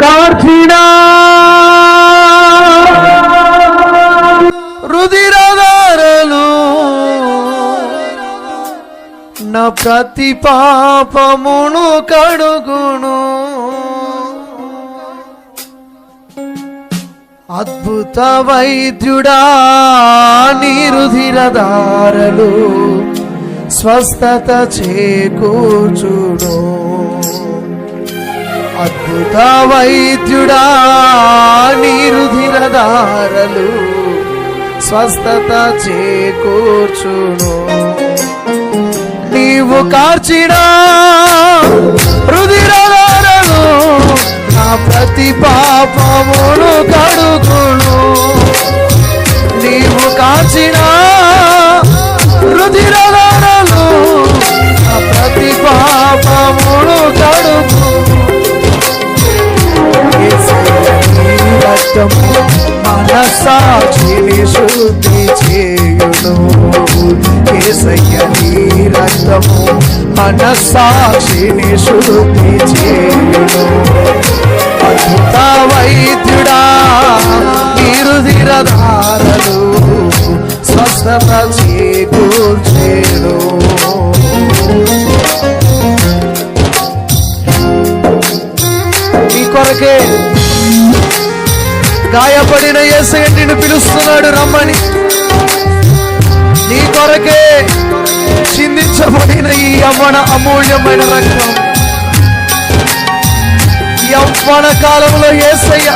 కార్చిన రుదిరదారలు నా ప్రతి పాపమును కడుగును. అద్భుత వైద్యుడా నిరుధిరధారలు స్వస్థత చేకూర్చును. అద్భుత వైద్యుడా నీరుధిరదారలు స్వస్థత చేకూర్చును. నీవు కార్చిడా రుధిరదారలు మనసాక్షిని శుద్ధి చేయుడు అద్భుత వైద్యుడా నిరుధిరధారలు స్వస్థత చేకూర్చేడు నీ కొరకే గాయపడిన ఏసయ్య నిన్ను పిలుస్తున్నాడు రమ్మని. నీ కొరకే చిందించబడిన ఈ యవ్వన అమూల్యమైన రక్తం యవ్వన కాలంలో ఏసయ్య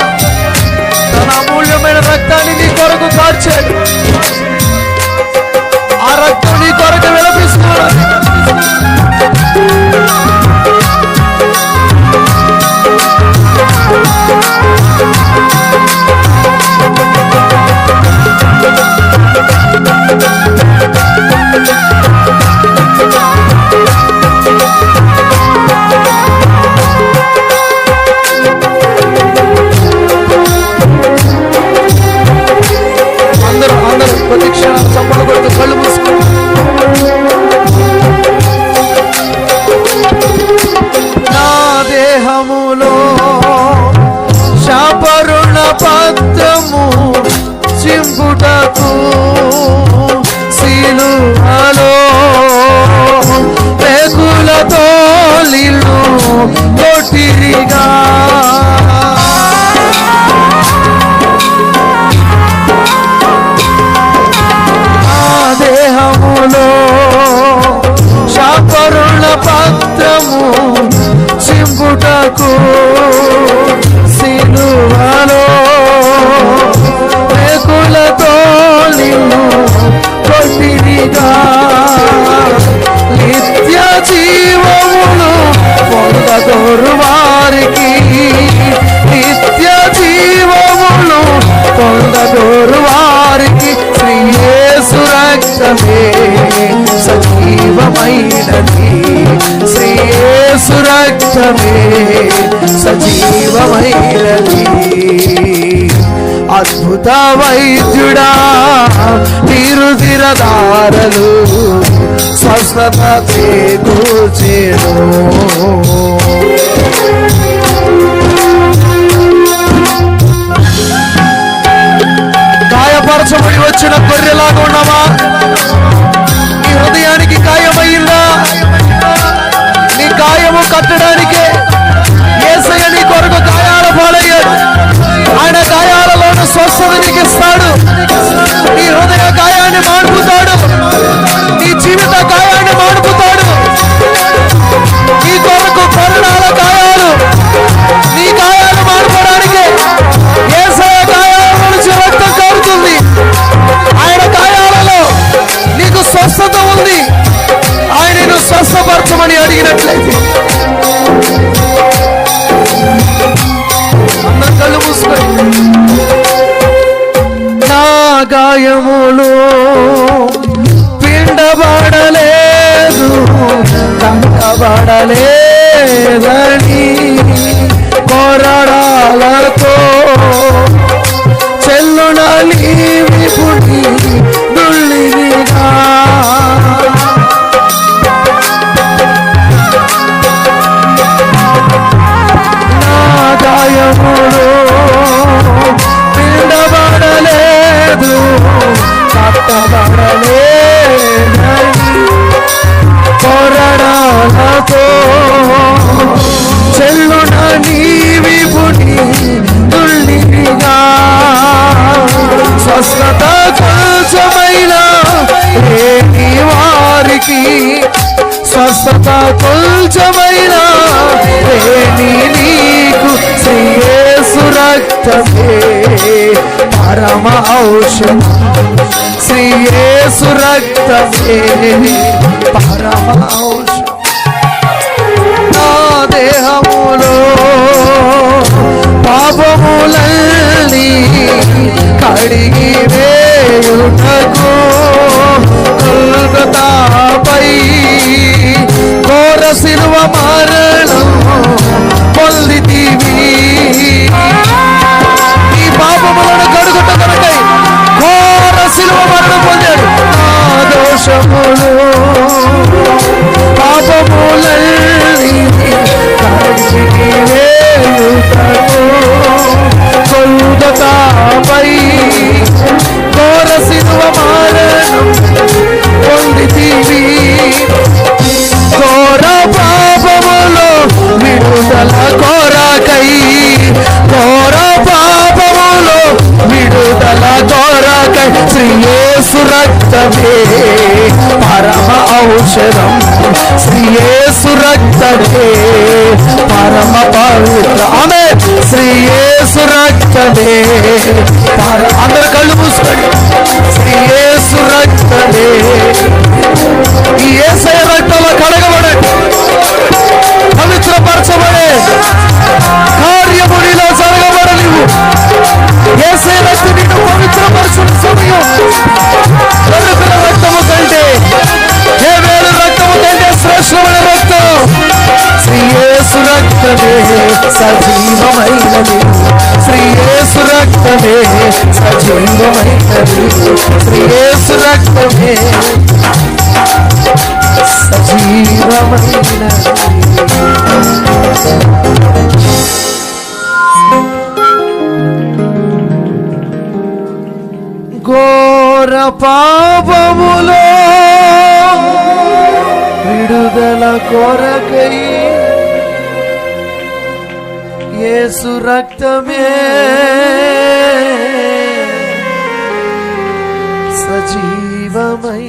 తన అమూల్యమైన రక్తాన్ని నీ కొరకు కార్చాడు. ఆ రక్తం నీ కొరకు విలపిస్తున్నాడు. ಕೋಟಿ రక్తమే సజీవమైనది. అద్భుత వైద్యుడా తిరుదిరదారలు స్వస్థత చేకూర్చేను. గాయపరచబడి వచ్చిన గొర్రెలాగా ఉన్నామా జరిగినట్లయితే అడిగినట్లయితే కళ్ళు మూసుకొని. నా గాయములు పిండబడలేదు కంటబడలేదని కొరడాలతో పాపాకుల్చమైన రేణి నీకు శ్రీయేసు రక్తమే. పరమ ఔషధం శ్రీయేసు రక్తమే పరమ పవిత్ర. ఆమె శ్రీయేసు రక్తమే అందరు కళ్ళు మూసుకోండి. శ్రీయేసు రక్తమే. ఈ రక్తం కంటే శ్రేష్టమైన రక్తం శ్రీయేసు రక్తమే సజీవమైనది. శ్రీయేసు రక్తమే సజీవమైనది. శ్రీయేసు రక్తమే సజీవమైనది. ఘోర పాపములో కొరకై యేసు రక్తమే సజీవమై